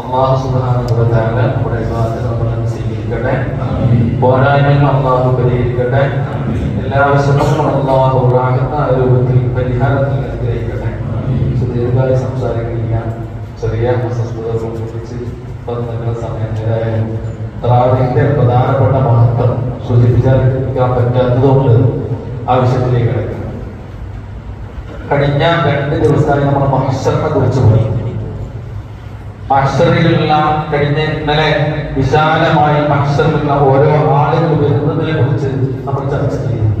അള്ളാഹു സുബാന നമ്മുടെ വിവാഹത്തിൽ നമ്മൾ സ്വീകരിക്കട്ടെ. പോരായ്മകൾ അള്ളാഹു പരിഹരിക്കട്ടെ. എല്ലാ വിഷമങ്ങളും അള്ളാഹു റാഹത്ത രൂപത്തിൽ പരിഹാരത്തിൽ അനുഗ്രഹിക്കട്ടെ. സുദീർഘമായി സംസാരിക്കില്ല ചെറിയ അസ്വസ്ഥതകളും കുറിച്ച് സമയം ഏതായാലും ത്രാവിന്റെ പ്രധാനപ്പെട്ട മഹത്വം സൂചിപ്പിച്ചാൽ പറ്റാത്തതുകൊണ്ട് ആവശ്യത്തിലേക്ക് കഴിഞ്ഞ രണ്ട് ദിവസമായി നമ്മൾ മഹർഷറിനെ കുറിച്ച് പോയി മഹസറിലുള്ള കഴിഞ്ഞ ഇന്നലെ വിശാലമായി അക്ഷറിലുള്ള ഓരോ ആളുകൾ വരുന്നതിനെ കുറിച്ച് നമ്മൾ ചർച്ച ചെയ്യുന്നു.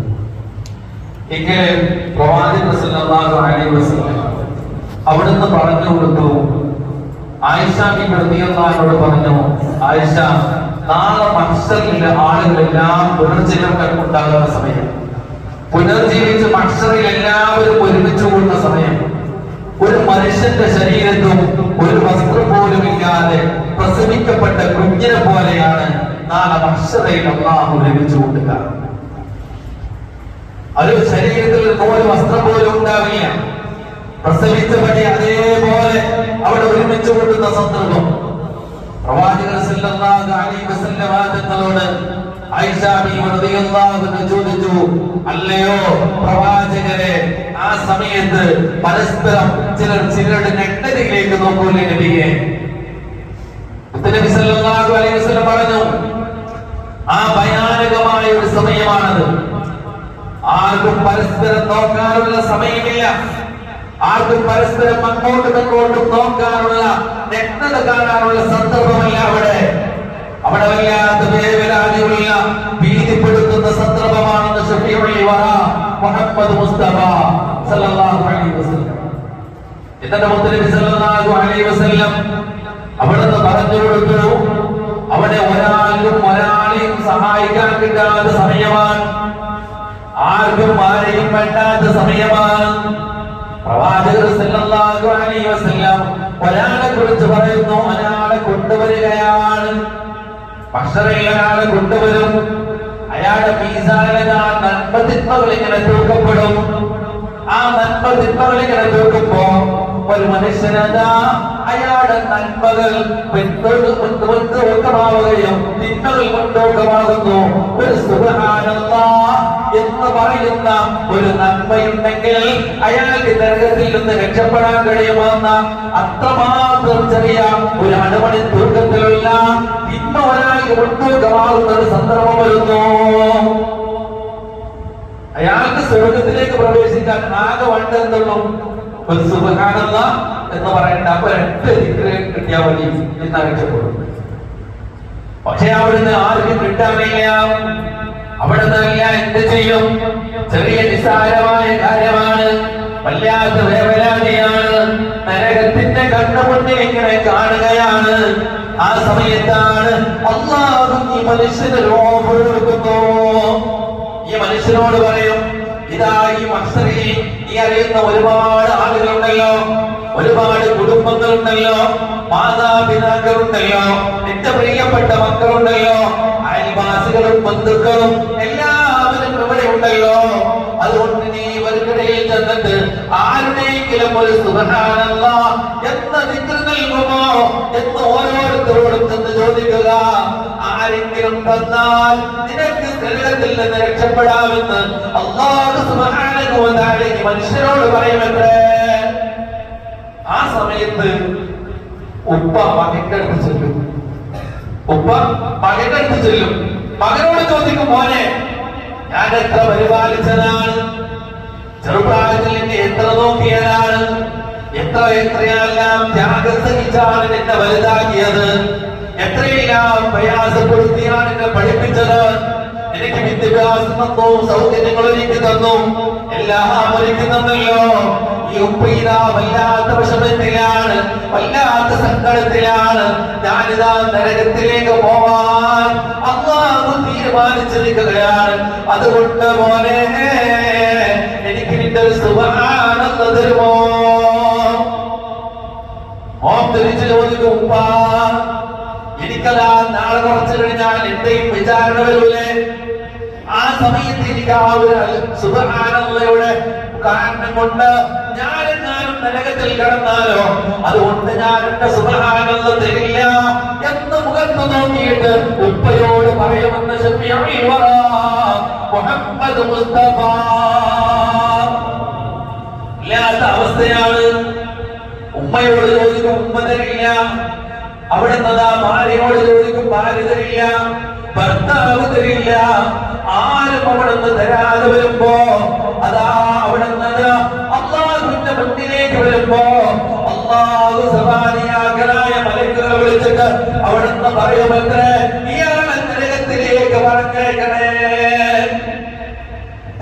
എങ്കിൽ പ്രവാചകൻ അവിടുന്ന് പറഞ്ഞു കൊടുത്തു. ആയിഷ പറഞ്ഞു ആയിഷ നാളെ മത്സരിലെ ആളുകളെല്ലാം ഉണ്ടാകുന്ന സമയം. പുനർജീവിച്ച് മക്സറിൽ എല്ലാവരും ഒരുമിച്ച് കൂടുന്ന സമയം. ഒരു മനുഷ്യന്റെ ശരീരത്തും ഒരു വസ്ത്രം പോലും ഇല്ലാതെ പ്രസവിക്കപ്പെട്ട കുഞ്ഞിനെ പോലെയാണ് നാളെ വർഷതയിൽ അള്ളാഹു ലഭിച്ചു കൊടുക്കുക ഒരു ശരീരത്തിൽ ഒരു വസ്ത്രം പോലും ഉണ്ടാവില്ല. പ്രസവിച്ചപടി അതേപോലെ അവിടെ ഒരുമിച്ച് കൊണ്ടുന്ന സന്ദർഭം. സല്ലല്ലാഹു അലൈഹി ആയിഷ ചോദിച്ചു അല്ലയോ പ്രവാചകരെ ആ സമയത്ത് പരസ്പരം ചിലർ ചിലരുടെ നെട്ടരികിലേക്ക് നോക്കൂലേ നബിയെ? നബി സല്ലല്ലാഹു അലൈഹി വസല്ലം പറഞ്ഞു ആ ഭയാനകമായ ഒരു സമയമാണത്. ആർക്കും പരസ്പരം നോക്കാനുള്ള സമയമില്ല. ആർക്കും പരസ്പരം അങ്ങോട്ടും ഇങ്ങോട്ടും നോക്കാനുള്ള വ്യക്തത കാണാനുള്ള സന്ദർഭമല്ല അവിടെ. അവിടെ വല്ലാത്ത വേവലാതിയുള്ള ഭീതിപ്പെടുത്തുന്ന സന്ദർഭമാണെന്ന് ഷഫീഉൽ വറ മുഹമ്മദ് മുസ്തഫ സല്ലല്ലാഹു അലൈഹി വസല്ലം. എന്നിട്ട് മുത്തനബി സല്ലല്ലാഹു അലൈഹി വസല്ലം അവിടുന്ന് പറഞ്ഞു കൊടുത്തു അവിടെ ഒരാളും ഒരാളെയും സഹായിക്കാൻ കിട്ടാത്ത സമയമാണ്. ആർക്കും ആരെയും വേണ്ടാത്ത സമയമാണ്. പ്രവാചകർ സല്ലല്ലാഹു അലൈഹി വസല്ലം ഒരാളെ കുറിച്ച് പറയുന്നു ഒരാളെ കൊണ്ടുവരികയാണ്. ഭക്ഷണയിൽ ഒരാളെ കൊണ്ടുവരും. അയാളുടെ മീസാനിൽ നന്മ തിന്മകൾ ഇങ്ങനെ തൂക്കപ്പെടും. ആ നന്മ തിന്മകൾ ഇങ്ങനെ തൂക്കുമ്പോ ഒരു മനുഷ്യനതാ അയാളുടെ നന്മകൾ മുൻതൂക്കമാവുകയും തിന്മകൾ മുൻതൂക്കമാകുന്നു ഒരു സുഖാനന്ദ എന്ന് പറയുന്ന ഒരു നന്മയുണ്ടെങ്കിൽ അയാൾക്ക് നരകത്തിൽ നിന്ന് രക്ഷപ്പെടാൻ കഴിയുമെന്ന അത്രമാത്രം ചെറിയ ഒരു അണുമണി തൂക്കത്തിലുള്ള തിന്മ ഒരാൾക്ക് മുൻതൂക്കമാകുന്ന ഒരു സന്ദർഭം വരുന്നു. അയാൾക്ക് സ്വർഗത്തിലേക്ക് പ്രവേശിക്കാൻ ആകെ വണ്ട് എന്തുള്ളൂ? ഒരു സുഖാനല്ല എന്ന് പറയേണ്ട ഒരൊറ്റ ദിക്കറ് കിട്ടിയാൽ മതി എന്ന് അറിയിച്ചപ്പെടും പക്ഷെ അവിടുന്ന് ആർക്കും കിട്ടാനില്ല. അവിടുന്ന് എല്ലാം എന്ത് ചെയ്യും? ചെറിയ നിസ്സാരമായ കാര്യമാണ്. വല്ലാത്ത വേവലാതിയാണ്. നരകത്തിന്റെ കണ്ണുമുന്നിൽ ഇങ്ങനെ കാണുകയാണ്. ആ സമയത്താണ് അള്ളാഹു ഈ മനുഷ്യന് രോഗം കൊടുക്കുന്നു. ഈ മനുഷ്യനോട് പറയും ഇതാ ഈ മത്സരി നീ അറിയുന്ന ഒരുപാട് ആളുകളുണ്ടല്ലോ. ഒരുപാട് കുടുംബങ്ങളുണ്ടല്ലോ. മാതാപിതാക്കളുണ്ടല്ലോ. എന്റെ പ്രിയപ്പെട്ട മക്കളുണ്ടല്ലോ. അയൽവാസികളും ബന്ധുക്കളും എല്ലാവരും ഇവിടെ ഉണ്ടല്ലോ. അതുകൊണ്ട് നീ ഇവർക്കിടയിൽ ചെന്നിട്ട് ആരുടെയെങ്കിലും ഒരു സുഖാനല്ല എന്ന ദിക്ർ നൽകുമോ എന്ന് ഓരോരുത്തരോടും ചെന്ന് ചോദിക്കുക. ആരെങ്കിലും വന്നാൽ നിനക്ക് നരകത്തിൽ നിന്ന് രക്ഷപ്പെടാമെന്ന് അള്ളാഹു സുബ്ഹാനഹു വ തആല മനുഷ്യരോട് പറയുമത്രേ ആ സമയത്ത് ഉപ്പ മകന്റെ അടുത്ത് ചെല്ലും. ഉപ്പ മകന്റെ അടുത്ത് ചെല്ലും. മകനോട് ചോദിക്കും മോനെ ഞാൻ എത്ര പരിപാലിച്ചതാണ്? ചെറുപ്രായത്തിൽ എന്നെ എത്ര നോക്കിയതാണ്? എത്ര എത്രയെല്ലാം ത്യാഗം സഹിച്ചാണ് എന്നെ വലുതാക്കിയത്? എത്രയെല്ലാം പ്രയാസപ്പെടുത്തിയാണ് എന്നെ പഠിപ്പിച്ചത്? എനിക്ക് വിദ്യാഭ്യാസം തന്നു സൗകര്യങ്ങൾ എനിക്ക് തന്നു എല്ലാം എനിക്ക് തന്നല്ലോ. ഈ ഉപ്പയിതാ വല്ലാത്ത വിഷമത്തിലാണ് വല്ലാത്ത സങ്കടത്തിലാണ് ഞാനിതാ നരകത്തിലേക്ക് പോവാൻ അള്ളാഹു തീരുമാനിച്ചിരിക്കുകയാണ്. അതുകൊണ്ട് മോനെ എനിക്ക് നിന്റെ ഒരു സുഖാണെന്ന് തരുമോ? ഓം തിരിച്ചു ചോദിക്കും എനിക്കതാ നാളെ കുറച്ചു കഴിഞ്ഞാൽ എന്റെയും വിചാരണ വരൂലേ? ആ സമയത്ത് എനിക്ക് ആ ഒരു സുഖാനന്ദയുടെ കാരണം കൊണ്ട് ഞാനെങ്ങാനും നരകത്തിൽ കിടന്നാലോ? അതുകൊണ്ട് ഞാൻ എന്റെ സുഖാനന്ദ തരില്ല മുഖത്ത് നോക്കിയിട്ട് ഉപ്പയോട് പറയുമെന്ന് മുഹമ്മദ് മുസ്തഫ. ഇല്ലാത്ത അവസ്ഥയാണ്. ഉമ്മയോട് ചോദിക്കും ഉമ്മ തരില്ല. അവിടെ ഭാര്യയോട് ചോദിക്കും ഭാര്യ തരില്ല ഭർത്താവ് തരില്ല ആരും അവിടെ നിന്ന് തരാതെ വരുമ്പോ അതാ അവിടെ നിന്ന് അള്ളാഹുവിന്റെ മുന്നിലേക്ക് വരുമ്പോ അള്ളാഹു സവാനിയാക്കലായ മലക്കുകളെ വിളിച്ചിട്ട് അവിടെ നിന്ന് പറയുമത്രേ ഇയാളെ നരകത്തിലേക്ക് പറഞ്ഞേക്കണേ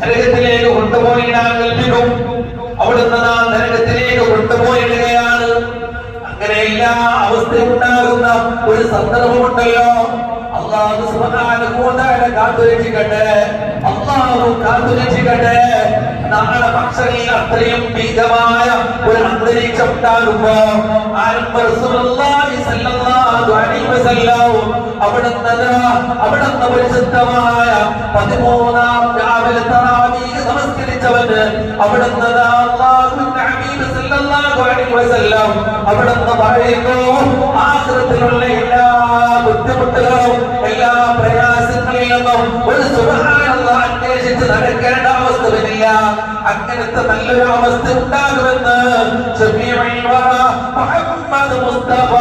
നരകത്തിലേക്ക് കൊണ്ടുപോയി ഇടാൻ കൽപ്പിക്കും. അവിടുന്ന് നാം നരകത്തിലേക്ക് കൊണ്ടുപോയിടുകയാണ്. അങ്ങനെ എല്ലാ അവസ്ഥയും ഉണ്ടാകുന്ന ഒരു സന്ദർഭമുണ്ടല്ലോ. അള്ളാഹു തആല കാത്തുരക്ഷിക്കട്ടെ. അള്ളാഹു കാത്തുരക്ഷിക്കട്ടെ. നാളെ ഭക്ഷണിൽ അത്രയും ഭീകരമായ ഒരു അന്തരീക്ഷം ഉണ്ടാകുമ്പോ അവിടുന്ന് അവിടുന്ന് പരിശുദ്ധമായ നമസ്കരിച്ചവന് അവിടുന്ന് അവിടുന്ന് പറയുന്നു ആഖിറത്തിലുള്ള എല്ലാ ബുദ്ധിമുട്ടുകളും എല്ലാ പ്രയാസങ്ങളിൽ ഒരു സുബ്ഹാനല്ലാഹ് അന്വേഷിച്ച് നടക്കേണ്ട അവസ്ഥ അങ്ങനത്തെ നല്ലൊരു അവസ്ഥ ഉണ്ടാകുമെന്ന് മുഹമ്മദ് മുസ്തഫ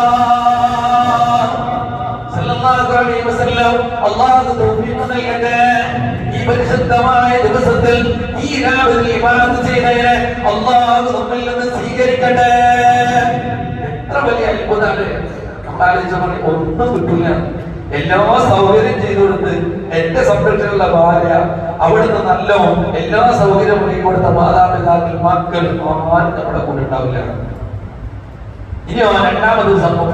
തൗഫീഖ് നൽകട്ടെ. പരിശുദ്ധമായ ദിവസത്തിൽ ഈ രാവിലെ ഇബാദത്ത് ചെയ്തതിനെ അല്ലാഹു നമ്മിൽ നിന്ന് സ്വീകരിക്കട്ടെ. എത്ര വലിയ അത്ഭുതമാണ്. ആലോചിച്ച ഒന്നും കിട്ടില്ല എല്ലാ സൗകര്യം ചെയ്തു കൊടുത്ത് എന്റെ സംരക്ഷണമുള്ള ഭാര്യ അവിടുന്ന് നല്ല എല്ലാ സൗകര്യവും ഒരുക്കി കൊടുത്ത മാതാപിതാക്കൾ മക്കൾ ആരും നമ്മുടെ കൂടെ ഉണ്ടാവില്ല. ഇനി രണ്ടാമത് സംഭവം